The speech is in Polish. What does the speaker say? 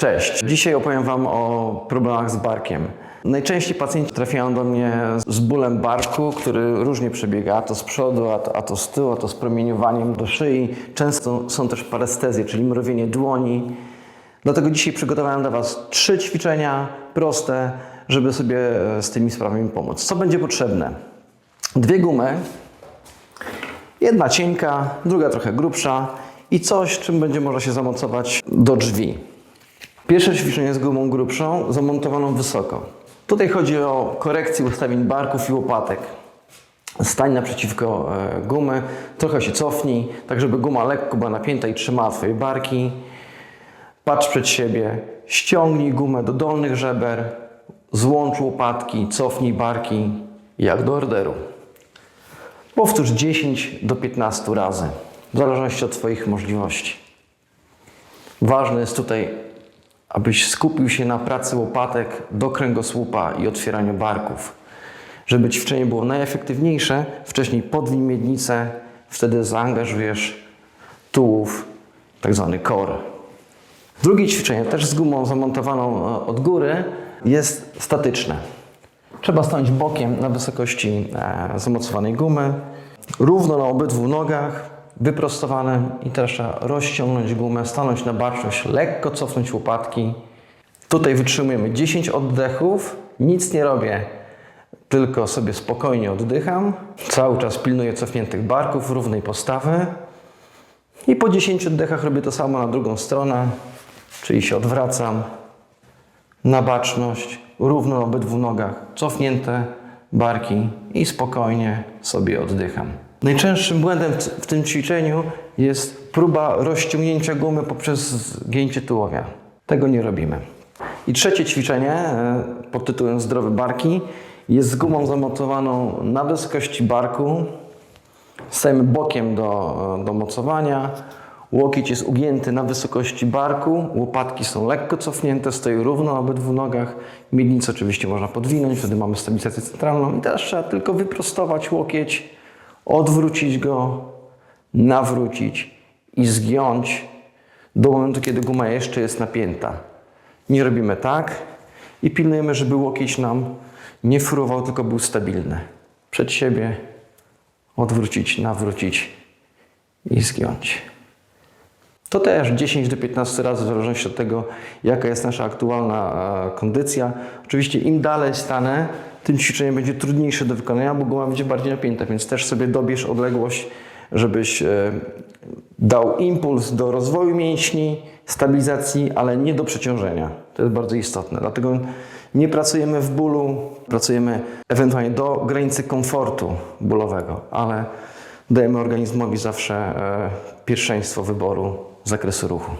Cześć. Dzisiaj opowiem Wam o problemach z barkiem. Najczęściej pacjenci trafiają do mnie z bólem barku, który różnie przebiega, a to z przodu, a to, a to z tyłu, a to z promieniowaniem do szyi. Często są też parestezje, czyli mrowienie dłoni. Dlatego dzisiaj przygotowałem dla Was trzy ćwiczenia proste, żeby sobie e, z tymi sprawami pomóc. Co będzie potrzebne? Dwie gumy, jedna cienka, druga trochę grubsza i coś, czym będzie można się zamocować do drzwi. Pierwsze ćwiczenie z gumą grubszą, zamontowaną wysoko. Tutaj chodzi o korekcję ustawień barków i łopatek. Stań naprzeciwko e, gumy, trochę się cofnij, tak żeby guma lekko była napięta i trzymała Twoje barki. Patrz przed siebie, ściągnij gumę do dolnych żeber, złącz łopatki, cofnij barki, jak do orderu. Powtórz 10 do 15 razy, w zależności od Twoich możliwości. Ważne jest tutaj, abyś skupił się na pracy łopatek do kręgosłupa i otwieraniu barków. Żeby ćwiczenie było najefektywniejsze, wcześniej podwij miednicę, wtedy zaangażujesz tułów, tak zwany core. Drugie ćwiczenie, też z gumą zamontowaną e, od góry, jest statyczne. Trzeba stanąć bokiem na wysokości e, zamocowanej gumy, równo na obydwu nogach, wyprostowane i teraz trzeba rozciągnąć gumę, stanąć na baczność, lekko cofnąć łopatki. Tutaj wytrzymujemy 10 oddechów, nic nie robię, tylko sobie spokojnie oddycham. Cały czas pilnuję cofniętych barków, równej postawy. I po 10 oddechach robię to samo na drugą stronę, czyli się odwracam na baczność, równo na obydwu nogach, cofnięte barki i spokojnie sobie oddycham. Najczęstszym błędem w- tym ćwiczeniu jest próba rozciągnięcia gumy poprzez zgięcie tułowia. Tego nie robimy. I trzecie ćwiczenie e, pod tytułem Zdrowe barki jest z gumą zamontowaną na wysokości barku, Stajemy bokiem do, do mocowania. Łokieć jest ugięty na wysokości barku, łopatki są lekko cofnięte, stoją równo na obydwu nogach. Miednicę oczywiście można podwinąć, wtedy mamy stabilizację centralną. I teraz trzeba tylko wyprostować łokieć, odwrócić go, nawrócić i zgiąć do momentu, kiedy guma jeszcze jest napięta. Nie robimy tak i pilnujemy, żeby łokieć nam nie fruwał, tylko był stabilny. Przed siebie, odwrócić, nawrócić i zgiąć. To też 10 do 15 razy, w zależności od tego, jaka jest nasza aktualna e, kondycja. Oczywiście im dalej stanę, tym ćwiczenie będzie trudniejsze do wykonania, bo guma będzie bardziej napięta, więc też sobie dobierz odległość, żebyś e, dał impuls do rozwoju mięśni, stabilizacji, ale nie do przeciążenia. To jest bardzo istotne. Dlatego nie pracujemy w bólu, pracujemy ewentualnie do granicy komfortu bólowego, ale dajemy organizmowi zawsze e, pierwszeństwo wyboru zakresu ruchu.